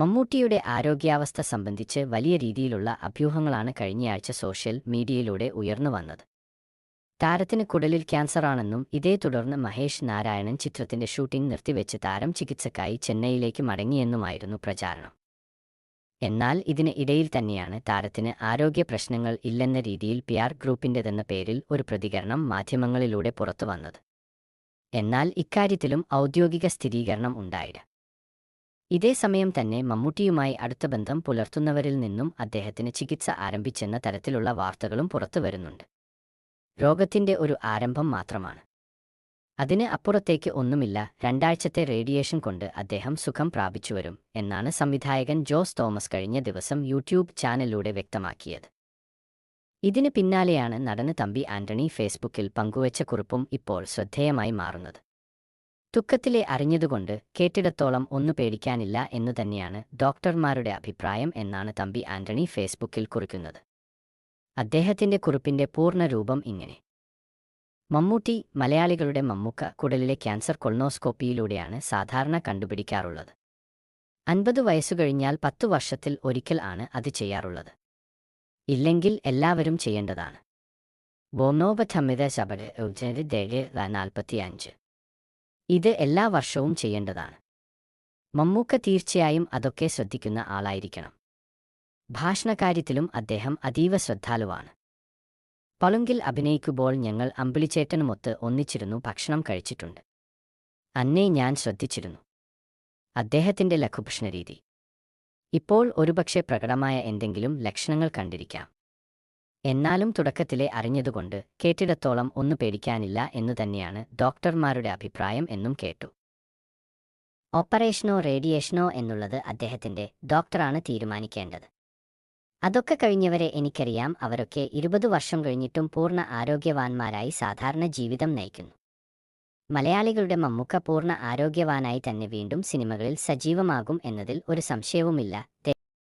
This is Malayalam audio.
മമ്മൂട്ടിയുടെ ആരോഗ്യാവസ്ഥ സംബന്ധിച്ച് വലിയ രീതിയിലുള്ള അഭ്യൂഹങ്ങളാണ് കഴിഞ്ഞയാഴ്ച സോഷ്യൽ മീഡിയയിലൂടെ ഉയർന്നു വന്നത്. താരത്തിന് കുടലിൽ ക്യാൻസറാണെന്നും ഇതേ തുടർന്ന് മഹേഷ് നാരായണൻ ചിത്രത്തിന്റെ ഷൂട്ടിംഗ് നിർത്തിവെച്ച് താരം ചികിത്സക്കായി ചെന്നൈയിലേക്ക് മടങ്ങിയെന്നുമായിരുന്നു പ്രചാരണം. എന്നാൽ ഇതിന് ഇടയിൽ തന്നെയാണ് താരത്തിന് ആരോഗ്യ പ്രശ്നങ്ങൾ ഇല്ലെന്ന രീതിയിൽ പി ആർ ഗ്രൂപ്പിന്റെതെന്ന പേരിൽ ഒരു പ്രതികരണം മാധ്യമങ്ങളിലൂടെ പുറത്തുവന്നത്. എന്നാൽ ഇക്കാര്യത്തിലും ഔദ്യോഗിക സ്ഥിരീകരണം ഉണ്ടായില്ല. ഇതേസമയം തന്നെ മമ്മൂട്ടിയുമായി അടുത്ത ബന്ധം പുലർത്തുന്നവരിൽ നിന്നും അദ്ദേഹത്തിന് ചികിത്സ ആരംഭിച്ചെന്ന തരത്തിലുള്ള വാർത്തകളും പുറത്തു വരുന്നുണ്ട്. രോഗത്തിന്റെ ഒരു ആരംഭം മാത്രമാണ്. അതിന് അപ്പുറത്തേക്ക് ഒന്നുമില്ല രണ്ടാഴ്ചത്തെ റേഡിയേഷൻ കൊണ്ട് അദ്ദേഹം സുഖം പ്രാപിച്ചുവരും എന്നാണ് സംവിധായകൻ ജോസ് തോമസ് കഴിഞ്ഞ ദിവസം യൂട്യൂബ് ചാനലിലൂടെ വ്യക്തമാക്കിയത്. ഇതിന് പിന്നാലെയാണ് നടന് തമ്പി ആന്റണി ഫേസ്ബുക്കിൽ പങ്കുവച്ച കുറിപ്പും ഇപ്പോൾ ശ്രദ്ധേയമായി മാറുന്നത്. തുക്കത്തിലെ അറിഞ്ഞതുകൊണ്ട് കേട്ടിടത്തോളം ഒന്നു പേടിക്കാനില്ല എന്നു തന്നെയാണ് ഡോക്ടർമാരുടെ അഭിപ്രായം എന്നാണ് തമ്പി ആന്റണി ഫേസ്ബുക്കിൽ കുറിക്കുന്നത്. അദ്ദേഹത്തിന്റെ കുറിപ്പിന്റെ പൂർണ രൂപം ഇങ്ങനെ. മമ്മൂട്ടി മലയാളികളുടെ മമ്മൂക്ക കുടലിലെ ക്യാൻസർ കൊൾണോസ്കോപ്പിയിലൂടെയാണ് സാധാരണ കണ്ടുപിടിക്കാറുള്ളത്. അൻപത് വയസ്സു കഴിഞ്ഞാൽ പത്തു വർഷത്തിൽ ഒരിക്കൽ ആണ് അത് ചെയ്യാറുള്ളത്. ഇല്ലെങ്കിൽ എല്ലാവരും ചെയ്യേണ്ടതാണ്. ബോമോപഥമിത ശബര നാൽപ്പത്തിയഞ്ച്. ഇത് എല്ലാ വർഷവും ചെയ്യേണ്ടതാണ്. മമ്മൂക്ക തീർച്ചയായും അതൊക്കെ ശ്രദ്ധിക്കുന്ന ആളായിരിക്കണം. ഭാഷണകാര്യത്തിലും അദ്ദേഹം അതീവ ശ്രദ്ധാലുവാണ്. പളുങ്കിൽ അഭിനയിക്കുമ്പോൾ ഞങ്ങൾ അമ്പിളിച്ചേട്ടനുമൊത്ത് ഒന്നിച്ചിരുന്നു ഭക്ഷണം കഴിച്ചിട്ടുണ്ട്. അന്നേ ഞാൻ ശ്രദ്ധിച്ചിരുന്നു. അദ്ദേഹത്തിന്റെ ലഘുഭക്ഷണരീതി. ഇപ്പോൾ ഒരുപക്ഷെ പ്രകടമായ എന്തെങ്കിലും ലക്ഷണങ്ങൾ കണ്ടിരിക്കാം. എന്നാലും തുടക്കത്തിലെ അറിഞ്ഞതുകൊണ്ട് കേട്ടിടത്തോളം ഒന്നു പേടിക്കാനില്ല എന്നു തന്നെയാണ് ഡോക്ടർമാരുടെ അഭിപ്രായം എന്നും കേട്ടു. ഓപ്പറേഷനോ റേഡിയേഷനോ എന്നുള്ളത് അദ്ദേഹത്തിന്റെ ഡോക്ടറാണ് തീരുമാനിക്കേണ്ടത്. അതൊക്കെ കഴിഞ്ഞവരെ എനിക്കറിയാം അവരൊക്കെ ഇരുപത് വർഷം കഴിഞ്ഞിട്ടും പൂർണ ആരോഗ്യവാന്മാരായി സാധാരണ ജീവിതം നയിക്കുന്നു. മലയാളികളുടെ മമ്മൂക്ക പൂർണ ആരോഗ്യവാനായി തന്നെ വീണ്ടും സിനിമകളിൽ സജീവമാകും എന്നതിൽ ഒരു സംശയവുമില്ല.